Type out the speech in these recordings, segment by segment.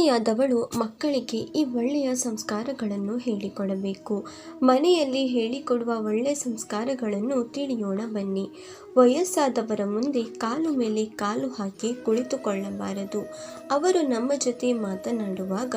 ತಾಯಿಯಾದವಳು ಮಕ್ಕಳಿಗೆ ಈ ಒಳ್ಳೆಯ ಸಂಸ್ಕಾರಗಳನ್ನು ಹೇಳಿಕೊಡಬೇಕು. ಮನೆಯಲ್ಲಿ ಹೇಳಿಕೊಡುವ ಒಳ್ಳೆಯ ಸಂಸ್ಕಾರಗಳನ್ನು ತಿಳಿಯೋಣ ಬನ್ನಿ. ವಯಸ್ಸಾದವರ ಮುಂದೆ ಕಾಲು ಮೇಲೆ ಕಾಲು ಹಾಕಿ ಕುಳಿತುಕೊಳ್ಳಬಾರದು. ಅವರು ನಮ್ಮ ಜೊತೆ ಮಾತನಾಡುವಾಗ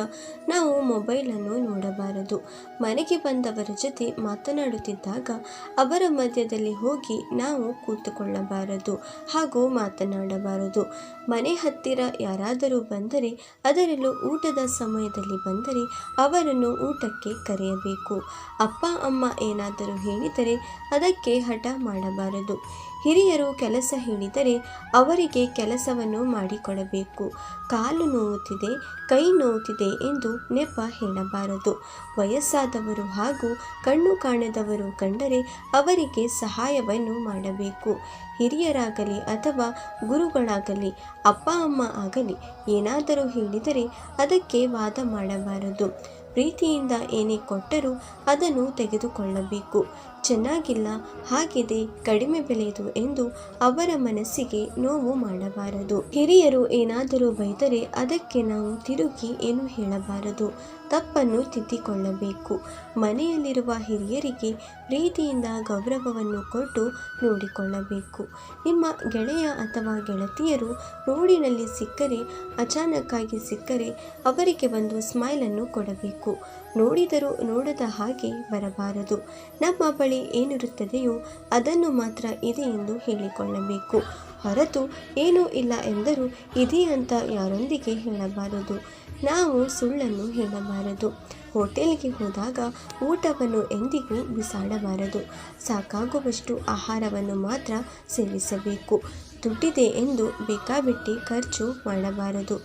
ನಾವು ಮೊಬೈಲನ್ನು ನೋಡಬಾರದು. ಮನೆಗೆ ಬಂದವರ ಜೊತೆ ಮಾತನಾಡುತ್ತಿದ್ದಾಗ ಅವರ ಮಧ್ಯದಲ್ಲಿ ಹೋಗಿ ನಾವು ಕೂತುಕೊಳ್ಳಬಾರದು ಹಾಗೂ ಮಾತನಾಡಬಾರದು. ಮನೆ ಹತ್ತಿರ ಯಾರಾದರೂ ಬಂದರೆ ಅದರಲ್ಲೂ ಊಟದ ಸಮಯದಲ್ಲಿ ಬಂದರೆ ಅವರನ್ನು ಊಟಕ್ಕೆ ಕರೆಯಬೇಕು. ಅಪ್ಪ, ಅಮ್ಮ ಏನಾದರೂ ಹೇಳಿದರೆ ಅದಕ್ಕೆ ಹಠ ಮಾಡಬಾರದು. ಹಿರಿಯರು ಕೆಲಸ ಹೇಳಿದರೆ ಅವರಿಗೆ ಕೆಲಸವನ್ನು ಮಾಡಿಕೊಡಬೇಕು. ಕಾಲು ನೋವುತ್ತಿದೆ, ಕೈ ನೋವುತ್ತಿದೆ ಎಂದು ನೆಪ ಹೇಳಬಾರದು. ವಯಸ್ಸಾದವರು ಹಾಗೂ ಕಣ್ಣು ಕಾಣದವರು ಕಂಡರೆ ಅವರಿಗೆ ಸಹಾಯವನ್ನು ಮಾಡಬೇಕು. ಹಿರಿಯರಾಗಲಿ ಅಥವಾ ಗುರುಗಳಾಗಲಿ, ಅಪ್ಪ, ಅಮ್ಮ ಆಗಲಿ ಏನಾದರೂ ಹೇಳಿದರೆ ಅದಕ್ಕೆ ವಾದ ಮಾಡಬಾರದು. ಪ್ರೀತಿಯಿಂದ ಏನೇ ಕೊಟ್ಟರೂ ಅದನ್ನು ತೆಗೆದುಕೊಳ್ಳಬೇಕು. ಚೆನ್ನಾಗಿಲ್ಲ, ಹಾಗಿದೆ, ಕಡಿಮೆ ಬೆಲೆಯದು ಎಂದು ಅವರ ಮನಸ್ಸಿಗೆ ನೋವು ಮಾಡಬಾರದು. ಹಿರಿಯರು ಏನಾದರೂ ಬೈದರೆ ಅದಕ್ಕೆ ನಾವು ತಿರುಗಿ ಏನು ಹೇಳಬಾರದು. ತಪ್ಪನ್ನು ತಿದ್ದಿಕೊಳ್ಳಬೇಕು. ಮನೆಯಲ್ಲಿರುವ ಹಿರಿಯರಿಗೆ ಪ್ರೀತಿಯಿಂದ ಗೌರವವನ್ನು ಕೊಟ್ಟು ನೋಡಿಕೊಳ್ಳಬೇಕು. ನಿಮ್ಮ ಗೆಳೆಯ ಅಥವಾ ಗೆಳತಿಯರು ರೋಡಿನಲ್ಲಿ ಸಿಕ್ಕರೆ, ಅಚಾನಕ್ಕಾಗಿ ಸಿಕ್ಕರೆ ಅವರಿಗೆ ಒಂದು ಸ್ಮೈಲನ್ನು ಕೊಡಬೇಕು. ನೋಡಿದರೂ ನೋಡದ ಹಾಗೆ ಬರಬಾರದು. ನಮ್ಮ ಬಳಿ ಏನಿರುತ್ತದೆಯೋ ಅದನ್ನು ಮಾತ್ರ ಇದೆ ಎಂದು ಹೇಳಿಕೊಳ್ಳಬೇಕು. ಹೊರತು ಏನೂ ಇಲ್ಲ ಎಂದರೂ ಇದೆ ಅಂತ ಯಾರೊಂದಿಗೆ ಹೇಳಬಾರದು. ನಾವು ಸುಳ್ಳನ್ನು ಹೇಳಬಾರದು. ಹೋಟೆಲ್ಗೆ ಹೋದಾಗ ಊಟವನ್ನು ಎಂದಿಗೂ ಬಿಸಾಡಬಾರದು. ಸಾಕಾಗುವಷ್ಟು ಆಹಾರವನ್ನು ಮಾತ್ರ ಸೇವಿಸಬೇಕು. ದುಡ್ಡಿದೆ ಎಂದು ಬೇಕಾಬಿಟ್ಟಿ ಖರ್ಚು ಮಾಡಬಾರದು.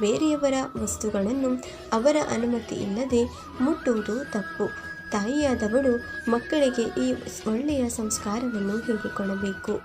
ಬೇರೆಯವರ ವಸ್ತುಗಳನ್ನು ಅವರ ಅನುಮತಿ ಇಲ್ಲದೆ ಮುಟ್ಟುವುದು ತಪ್ಪು. ತಾಯಿಯಾದವಳು ಮಕ್ಕಳಿಗೆ ಈ ಒಳ್ಳೆಯ ಸಂಸ್ಕಾರವನ್ನು ಹೇಳಿಕೊಡಬೇಕು.